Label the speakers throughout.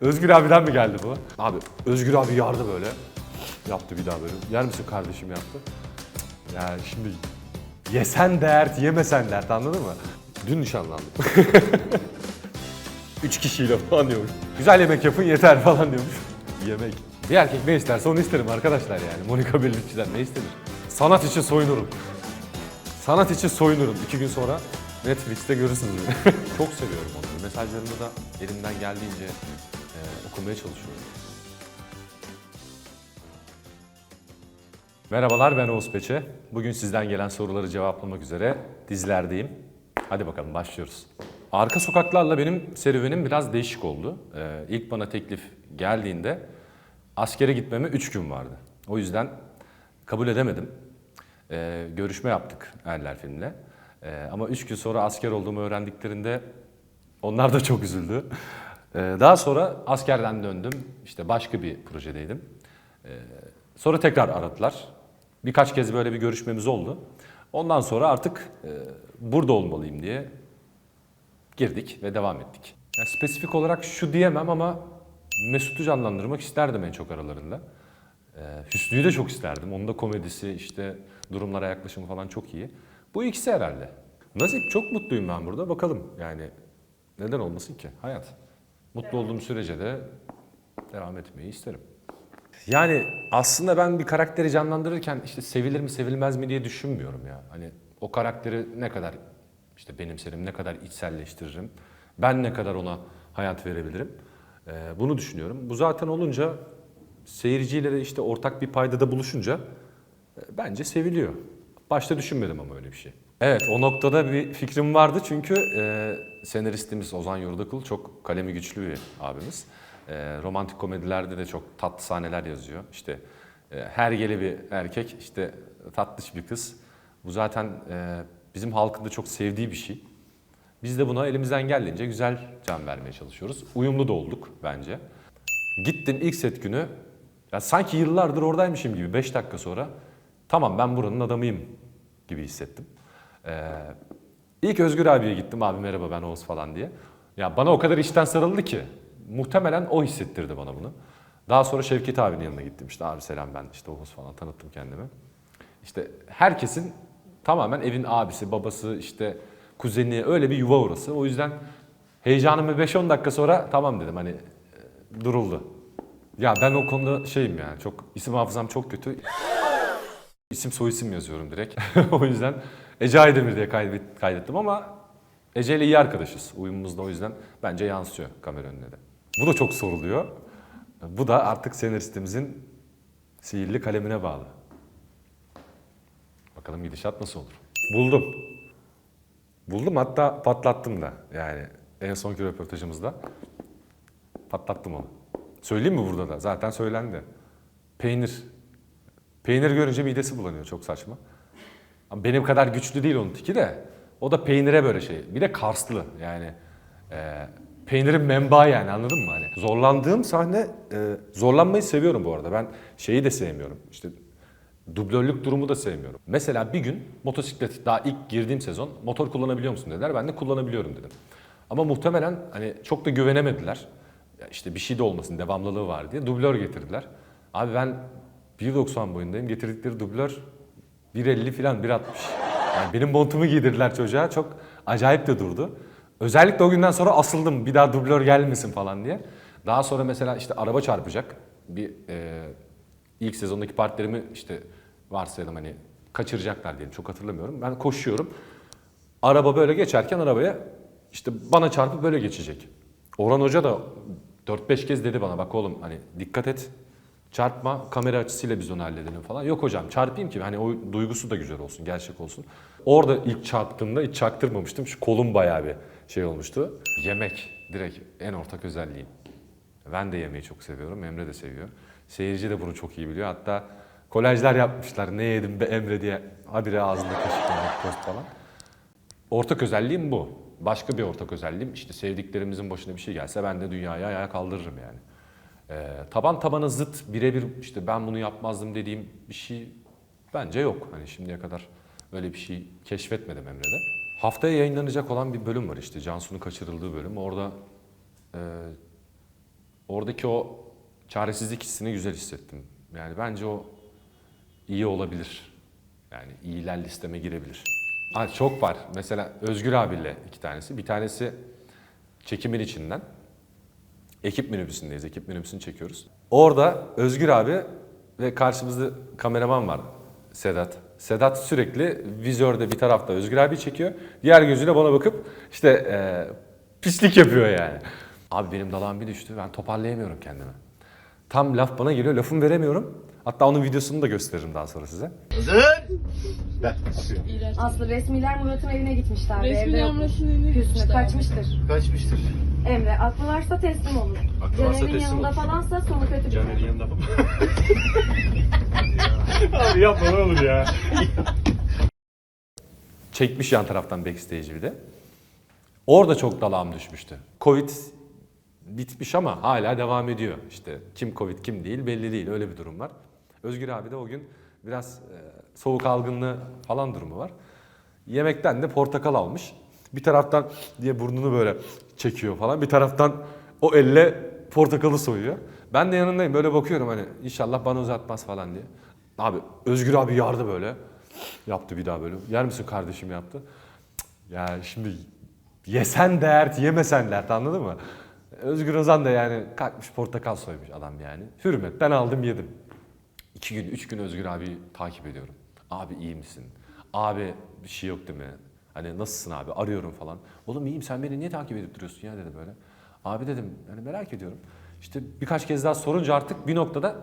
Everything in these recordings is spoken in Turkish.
Speaker 1: Özgür abiden mi geldi bu? Abi Özgür abi yardı böyle. Yaptı bir daha böyle. Yer misin kardeşim yaptı. Yani şimdi yesen dert, yemesen dert anladın mı? Dün nişanlandım. Üç kişiyle falan diyormuş. Güzel yemek yapın yeter falan diyormuş. Yemek. Bir erkek ne isterse onu isterim arkadaşlar yani. Monika Bellucci'den ne istenir? Sanat için soyunurum. Sanat için soyunurum. İki gün sonra Netflix'te görürsünüz. Çok seviyorum onları. Mesajlarımı da elimden geldiğince e, okumaya çalışıyorum. Merhabalar ben Oğuz Peçe. Bugün sizden gelen soruları cevaplamak üzere dizilerdeyim. Hadi bakalım başlıyoruz. Arka sokaklarla benim serüvenim biraz değişik oldu. Ee, ilk bana teklif geldiğinde askere gitmeme 3 gün vardı. O yüzden kabul edemedim. Ee, görüşme yaptık Erler filmle. Ee, ama 3 gün sonra asker olduğumu öğrendiklerinde onlar da çok üzüldü. Ee, daha sonra askerden döndüm. İşte başka bir projedeydim. Ee, sonra tekrar aradılar. Birkaç kez böyle bir görüşmemiz oldu. Ondan sonra artık e, burada olmalıyım diye girdik ve devam ettik. Yani spesifik olarak şu diyemem ama Mesut'u canlandırmak isterdim en çok aralarında. Ee, Hüsnü'yü de çok isterdim. Onun da komedisi, işte durumlara yaklaşımı falan çok iyi. Bu ikisi herhalde. Nasip çok mutluyum ben burada. Bakalım yani neden olmasın ki? Hayat. Mutlu olduğum sürece de devam etmeyi isterim. Yani aslında ben bir karakteri canlandırırken işte sevilir mi sevilmez mi diye düşünmüyorum ya. Hani o karakteri ne kadar işte benimserim, ne kadar içselleştiririm, ben ne kadar ona hayat verebilirim. Ee, bunu düşünüyorum. Bu zaten olunca seyirciyle de işte ortak bir paydada buluşunca e, bence seviliyor. Başta düşünmedim ama öyle bir şey. Evet o noktada bir fikrim vardı çünkü e, senaristimiz Ozan Yurdakul çok kalemi güçlü bir abimiz. E, romantik komedilerde de çok tatlı sahneler yazıyor. İşte e, her geli bir erkek işte tatlış bir kız. Bu zaten e, bizim halkın da çok sevdiği bir şey. Biz de buna elimizden geldiğince güzel can vermeye çalışıyoruz. Uyumlu da olduk bence. Gittim ilk set günü. Ya sanki yıllardır oradaymışım gibi 5 dakika sonra tamam ben buranın adamıyım gibi hissettim. Ee, ilk Özgür abiye gittim abi merhaba ben Oğuz falan diye. Ya bana o kadar içten sarıldı ki muhtemelen o hissettirdi bana bunu. Daha sonra Şevket abinin yanına gittim işte abi selam ben işte Oğuz falan tanıttım kendimi. İşte herkesin tamamen evin abisi, babası, işte kuzeni öyle bir yuva orası. O yüzden heyecanımı 5-10 dakika sonra tamam dedim hani e, duruldu. Ya ben o konuda şeyim yani çok isim hafızam çok kötü. İsim soy isim yazıyorum direkt. o yüzden Ece Aydemir diye kaydet- kaydettim ama Ece ile iyi arkadaşız. Uyumumuz da o yüzden bence yansıyor kamera önüne de. Bu da çok soruluyor. Bu da artık senaristimizin sihirli kalemine bağlı. Bakalım gidişat nasıl olur. Buldum. Buldum hatta patlattım da yani en sonki röportajımızda. Patlattım onu. Söyleyeyim mi burada da? Zaten söylendi. Peynir. Peynir görünce midesi bulanıyor. Çok saçma. Benim kadar güçlü değil onun tiki de. O da peynire böyle şey. Bir de Karslı yani. e, peynirin menbaı yani anladın mı? Hani zorlandığım sahne, e, zorlanmayı seviyorum bu arada. Ben şeyi de sevmiyorum. İşte dublörlük durumu da sevmiyorum. Mesela bir gün motosiklet daha ilk girdiğim sezon motor kullanabiliyor musun dediler. Ben de kullanabiliyorum dedim. Ama muhtemelen hani çok da güvenemediler. Ya işte bir şey de olmasın devamlılığı var diye dublör getirdiler. Abi ben 1.90 boyundayım. Getirdikleri dublör 1.50 falan 1.60. Yani benim montumu giydirdiler çocuğa. Çok acayip de durdu. Özellikle o günden sonra asıldım. Bir daha dublör gelmesin falan diye. Daha sonra mesela işte araba çarpacak. Bir e, ilk sezondaki partilerimi işte varsayalım hani kaçıracaklar diyelim çok hatırlamıyorum. Ben koşuyorum. Araba böyle geçerken arabaya işte bana çarpıp böyle geçecek. Orhan Hoca da 4-5 kez dedi bana bak oğlum hani dikkat et. Çarpma kamera açısıyla biz onu halledelim falan. Yok hocam çarpayım ki hani o duygusu da güzel olsun, gerçek olsun. Orada ilk çarptığımda hiç çaktırmamıştım. Şu kolum bayağı bir şey olmuştu. Yemek direkt en ortak özelliğim. Ben de yemeği çok seviyorum. Emre de seviyor. Seyirci de bunu çok iyi biliyor. Hatta kolajlar yapmışlar. Ne yedim be Emre diye. Habire ağzında kaşık post falan. Ortak özelliğim bu. Başka bir ortak özelliğim işte sevdiklerimizin başına bir şey gelse ben de dünyayı ayağa kaldırırım yani. Ee, taban tabana zıt birebir işte ben bunu yapmazdım dediğim bir şey bence yok. Hani şimdiye kadar öyle bir şey keşfetmedim Emre'de. Haftaya yayınlanacak olan bir bölüm var işte Cansu'nun kaçırıldığı bölüm. Orada e, Oradaki o çaresizlik hissini güzel hissettim. Yani bence o iyi olabilir. Yani iyiler listeme girebilir. Ha, çok var. Mesela Özgür abiyle iki tanesi. Bir tanesi çekimin içinden. Ekip minibüsündeyiz. Ekip minibüsünü çekiyoruz. Orada Özgür abi ve karşımızda kameraman var. Sedat. Sedat sürekli vizörde bir tarafta Özgür abi çekiyor. Diğer gözüyle bana bakıp işte eee, pislik yapıyor yani. Abi benim dalağım bir düştü. Ben toparlayamıyorum kendimi. Tam laf bana geliyor. Lafımı veremiyorum. Hatta onun videosunu da gösteririm daha sonra size.
Speaker 2: Hazır.
Speaker 3: Aslı resmiler Murat'ın evine gitmişler.
Speaker 4: Resmiler. Murat'ın evine gitmişler.
Speaker 3: kaçmıştır.
Speaker 2: Kaçmıştır.
Speaker 3: Emre aklı varsa teslim olur.
Speaker 2: Aklı varsa
Speaker 3: Caner'in
Speaker 2: teslim
Speaker 3: yanında
Speaker 2: olur.
Speaker 3: falansa sonu kötü biter.
Speaker 2: Caner'in yanında mı? Abi yapma ne olur ya.
Speaker 1: Çekmiş yan taraftan backstage'i bir de. Orada çok dalağım düşmüştü. Covid bitmiş ama hala devam ediyor. İşte kim Covid kim değil belli değil öyle bir durum var. Özgür abi de o gün biraz e, soğuk algınlığı falan durumu var. Yemekten de portakal almış. Bir taraftan diye burnunu böyle çekiyor falan. Bir taraftan o elle portakalı soyuyor. Ben de yanındayım böyle bakıyorum hani inşallah bana uzatmaz falan diye. Abi Özgür abi yardı böyle. Yaptı bir daha böyle. Yer misin kardeşim yaptı. Cık, Ya şimdi yesen dert, yemesen dert anladın mı? Özgür Ozan da yani kalkmış portakal soymuş adam yani. Hürmet ben aldım yedim. İki gün, üç gün Özgür abi takip ediyorum. Abi iyi misin? Abi bir şey yok değil mi? Hani nasılsın abi? Arıyorum falan. Oğlum iyiyim sen beni niye takip edip duruyorsun ya dedi böyle. Abi dedim yani merak ediyorum. İşte birkaç kez daha sorunca artık bir noktada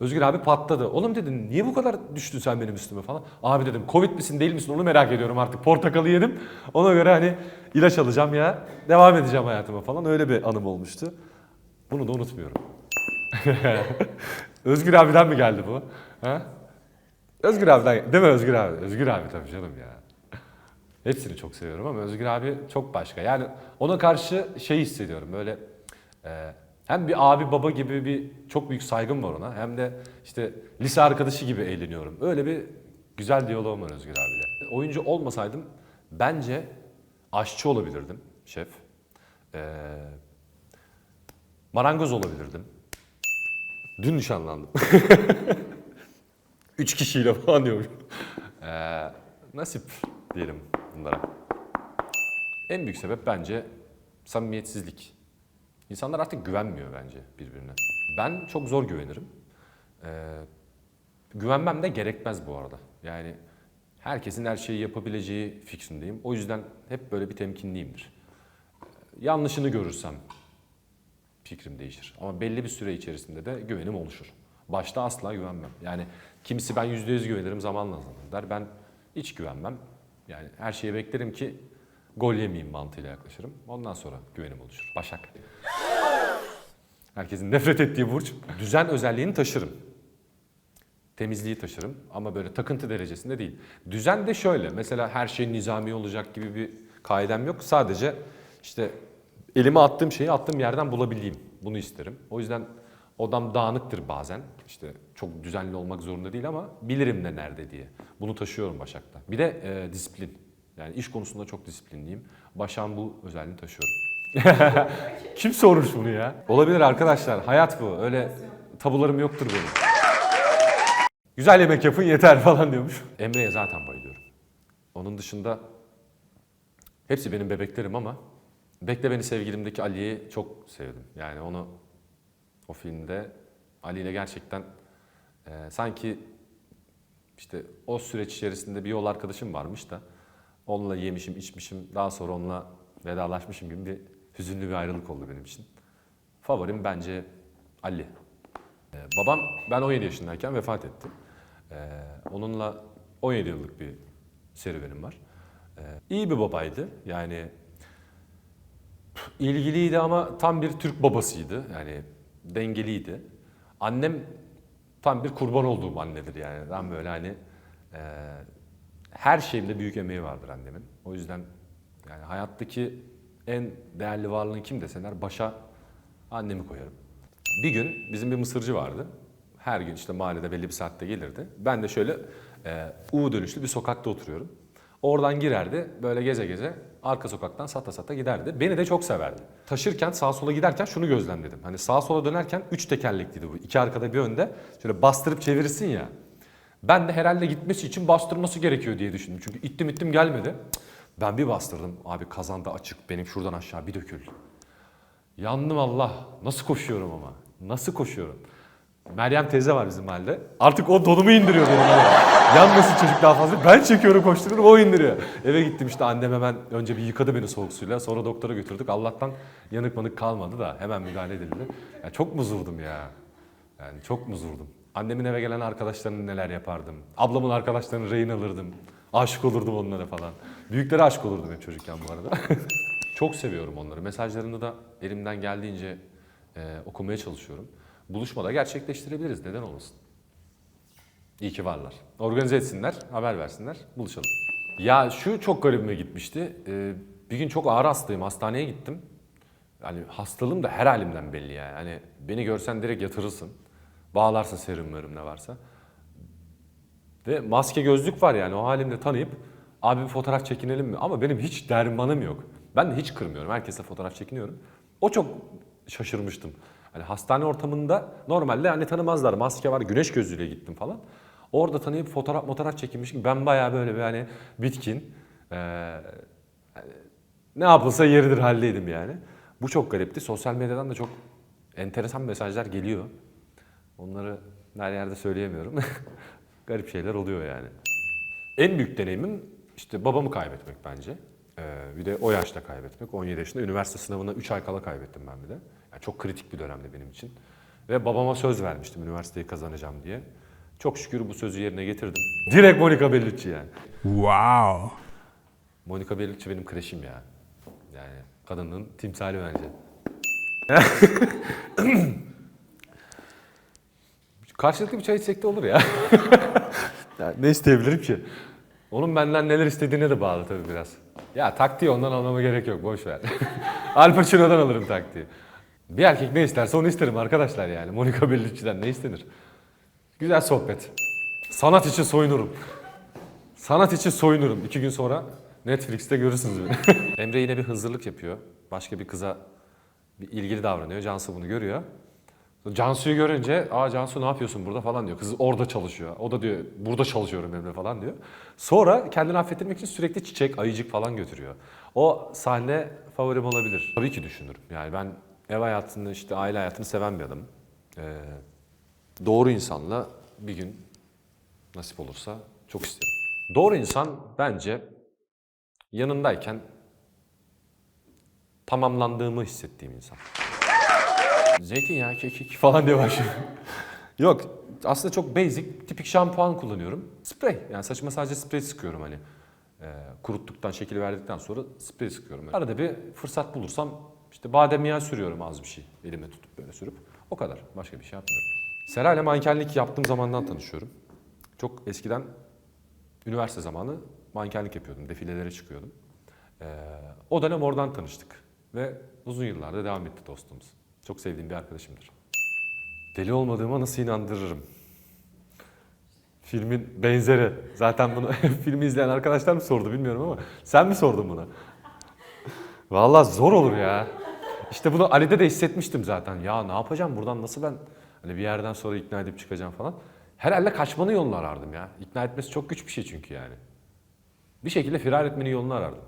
Speaker 1: Özgür abi patladı. Oğlum dedim niye bu kadar düştün sen benim üstüme falan. Abi dedim Covid misin değil misin onu merak ediyorum artık. Portakalı yedim. Ona göre hani ilaç alacağım ya. Devam edeceğim hayatıma falan. Öyle bir anım olmuştu. Bunu da unutmuyorum. Özgür abiden mi geldi bu? Ha? Özgür abiden değil mi Özgür abi? Özgür abi tabii canım ya. Hepsini çok seviyorum ama Özgür abi çok başka. Yani ona karşı şey hissediyorum böyle e, hem bir abi baba gibi bir çok büyük saygım var ona hem de işte lise arkadaşı gibi eğleniyorum. Öyle bir güzel diyaloğum var Özgür abiyle. Oyuncu olmasaydım bence aşçı olabilirdim şef. E, marangoz olabilirdim. Dün nişanlandım. Üç kişiyle falan diyorum. Ee, nasip diyelim bunlara. En büyük sebep bence samimiyetsizlik. İnsanlar artık güvenmiyor bence birbirine. Ben çok zor güvenirim. Ee, güvenmem de gerekmez bu arada. Yani herkesin her şeyi yapabileceği fikrindeyim. O yüzden hep böyle bir temkinliyimdir. Ee, yanlışını görürsem fikrim değişir. Ama belli bir süre içerisinde de güvenim oluşur. Başta asla güvenmem. Yani kimisi ben yüzde yüz güvenirim zamanla azalır der. Ben hiç güvenmem. Yani her şeyi beklerim ki gol yemeyeyim mantığıyla yaklaşırım. Ondan sonra güvenim oluşur. Başak. Herkesin nefret ettiği burç. Düzen özelliğini taşırım. Temizliği taşırım ama böyle takıntı derecesinde değil. Düzen de şöyle. Mesela her şey nizami olacak gibi bir kaidem yok. Sadece işte elime attığım şeyi attığım yerden bulabileyim. Bunu isterim. O yüzden odam dağınıktır bazen. İşte çok düzenli olmak zorunda değil ama bilirim de nerede diye. Bunu taşıyorum Başak'ta. Bir de e, disiplin. Yani iş konusunda çok disiplinliyim. Başak'ın bu özelliğini taşıyorum. Kim sormuş bunu ya? Olabilir arkadaşlar. Hayat bu. Öyle tabularım yoktur benim. Güzel yemek yapın yeter falan diyormuş. Emre'ye zaten bayılıyorum. Onun dışında hepsi benim bebeklerim ama Bekle Beni Sevgilim'deki Ali'yi çok sevdim. Yani onu o filmde Ali ile gerçekten e, sanki işte o süreç içerisinde bir yol arkadaşım varmış da onunla yemişim, içmişim, daha sonra onunla vedalaşmışım gibi bir hüzünlü bir ayrılık oldu benim için. Favorim bence Ali. Ee, babam ben 17 yaşındayken vefat etti. Ee, onunla 17 yıllık bir serüvenim var. Ee, iyi bir babaydı. Yani ilgiliydi ama tam bir Türk babasıydı. Yani dengeliydi. Annem tam bir kurban olduğum annedir yani. Ben böyle hani e, her şeyimde büyük emeği vardır annemin. O yüzden yani hayattaki en değerli varlığın kim deseler başa annemi koyarım. Bir gün bizim bir mısırcı vardı. Her gün işte mahallede belli bir saatte gelirdi. Ben de şöyle e, U dönüşlü bir sokakta oturuyorum. Oradan girerdi böyle geze geze arka sokaktan sata sata giderdi. Beni de çok severdi. Taşırken sağa sola giderken şunu gözlemledim. Hani sağa sola dönerken üç tekerlekliydi bu. İki arkada bir önde. Şöyle bastırıp çevirirsin ya. Ben de herhalde gitmesi için bastırması gerekiyor diye düşündüm. Çünkü ittim ittim gelmedi. Ben bir bastırdım. Abi kazanda açık. Benim şuradan aşağı bir döküldü. Yandım Allah. Nasıl koşuyorum ama. Nasıl koşuyorum. Meryem teyze var bizim mahallede. Artık o donumu indiriyor benim. Yanmasın çocuk daha fazla. Ben çekiyorum koşturuyorum o indiriyor. Eve gittim işte annem hemen önce bir yıkadı beni soğuk suyla. Sonra doktora götürdük. Allah'tan yanık manık kalmadı da hemen müdahale edildi. Ya çok muzurdum ya. Yani çok muzurdum. Annemin eve gelen arkadaşlarının neler yapardım. Ablamın arkadaşlarını rehin alırdım. Aşık olurdum onlara falan. Büyüklere aşık olurdum hep çocukken bu arada. Çok seviyorum onları. Mesajlarını da elimden geldiğince e, okumaya çalışıyorum. Buluşmada gerçekleştirebiliriz. Neden olmasın? İyi ki varlar. Organize etsinler, haber versinler, buluşalım. Ya şu çok garibime gitmişti. Ee, bir gün çok ağır hastayım, hastaneye gittim. Yani hastalığım da her halimden belli yani. Hani beni görsen direkt yatırırsın. Bağlarsın serum merum ne varsa. Ve maske gözlük var yani o halimde tanıyıp abi bir fotoğraf çekinelim mi? Ama benim hiç dermanım yok. Ben de hiç kırmıyorum. Herkese fotoğraf çekiniyorum. O çok şaşırmıştım. Hani hastane ortamında normalde hani tanımazlar. Maske var, güneş gözlüğüyle gittim falan. Orada tanıyıp fotoğraf fotoğraf çekinmişim. Ben bayağı böyle bir hani bitkin. Ee, ne yapılsa yeridir haldeydim yani. Bu çok garipti. Sosyal medyadan da çok enteresan mesajlar geliyor. Onları her yerde söyleyemiyorum. Garip şeyler oluyor yani. En büyük deneyimim işte babamı kaybetmek bence. Ee, bir de o yaşta kaybetmek. 17 yaşında üniversite sınavına 3 ay kala kaybettim ben bir de. Yani çok kritik bir dönemdi benim için. Ve babama söz vermiştim üniversiteyi kazanacağım diye. Çok şükür bu sözü yerine getirdim. Direkt Monica Bellucci yani.
Speaker 4: Wow.
Speaker 1: Monica Bellucci benim kreşim ya. Yani kadının timsali bence. Karşılıklı bir çay içsek de olur ya. Ya ne isteyebilirim ki? Onun benden neler istediğine de bağlı tabii biraz. Ya taktiği ondan almama gerek yok boş ver. Al Pacino'dan alırım taktiği. Bir erkek ne isterse onu isterim arkadaşlar yani. Monica Bellucci'den ne istenir? Güzel sohbet. Sanat için soyunurum. Sanat için soyunurum. İki gün sonra Netflix'te görürsünüz beni. Emre yine bir hızırlık yapıyor. Başka bir kıza bir ilgili davranıyor. Cansu bunu görüyor. Cansu'yu görünce, aa Cansu ne yapıyorsun burada falan diyor. Kız orada çalışıyor. O da diyor, burada çalışıyorum Emre falan diyor. Sonra kendini affettirmek için sürekli çiçek, ayıcık falan götürüyor. O sahne favorim olabilir. Tabii ki düşünürüm. Yani ben ev hayatını, işte aile hayatını seven bir adamım. Ee, doğru insanla bir gün nasip olursa çok isterim. Doğru insan bence yanındayken tamamlandığımı hissettiğim insan. Zeytinyağı, kekik falan diye başlıyor. Yok aslında çok basic, tipik şampuan kullanıyorum. Sprey yani saçıma sadece sprey sıkıyorum hani. Ee, kuruttuktan, şekil verdikten sonra sprey sıkıyorum. Arada bir fırsat bulursam işte badem yağı sürüyorum az bir şey. Elime tutup böyle sürüp. O kadar. Başka bir şey yapmıyorum. Sera ile mankenlik yaptığım zamandan tanışıyorum. Çok eskiden üniversite zamanı mankenlik yapıyordum. Defilelere çıkıyordum. Ee, o dönem oradan tanıştık. Ve uzun yıllarda devam etti dostluğumuz. Çok sevdiğim bir arkadaşımdır. Deli olmadığıma nasıl inandırırım? Filmin benzeri. Zaten bunu filmi izleyen arkadaşlar mı sordu bilmiyorum ama sen mi sordun bunu? Vallahi zor olur ya. İşte bunu Ali'de de hissetmiştim zaten. Ya ne yapacağım buradan nasıl ben hani bir yerden sonra ikna edip çıkacağım falan. Herhalde kaçmanın yolunu arardım ya. İkna etmesi çok güç bir şey çünkü yani. Bir şekilde firar etmenin yolunu arardım.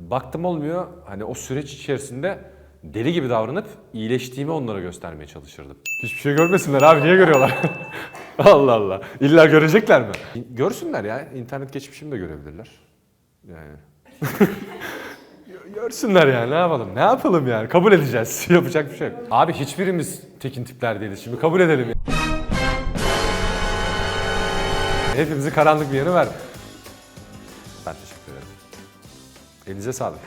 Speaker 1: Baktım olmuyor. Hani o süreç içerisinde deli gibi davranıp iyileştiğimi onlara göstermeye çalışırdım. Hiçbir şey görmesinler abi niye görüyorlar? Allah Allah. İlla görecekler mi? Görsünler ya. İnternet geçmişimi de görebilirler. Yani. Görsünler yani ne yapalım? Ne yapalım yani? Kabul edeceğiz. Yapacak bir şey yok. Abi hiçbirimiz tekin tipler değiliz. Şimdi kabul edelim. ya. Hepimizin karanlık bir yanı var. Ben teşekkür ederim. Elinize sağlık.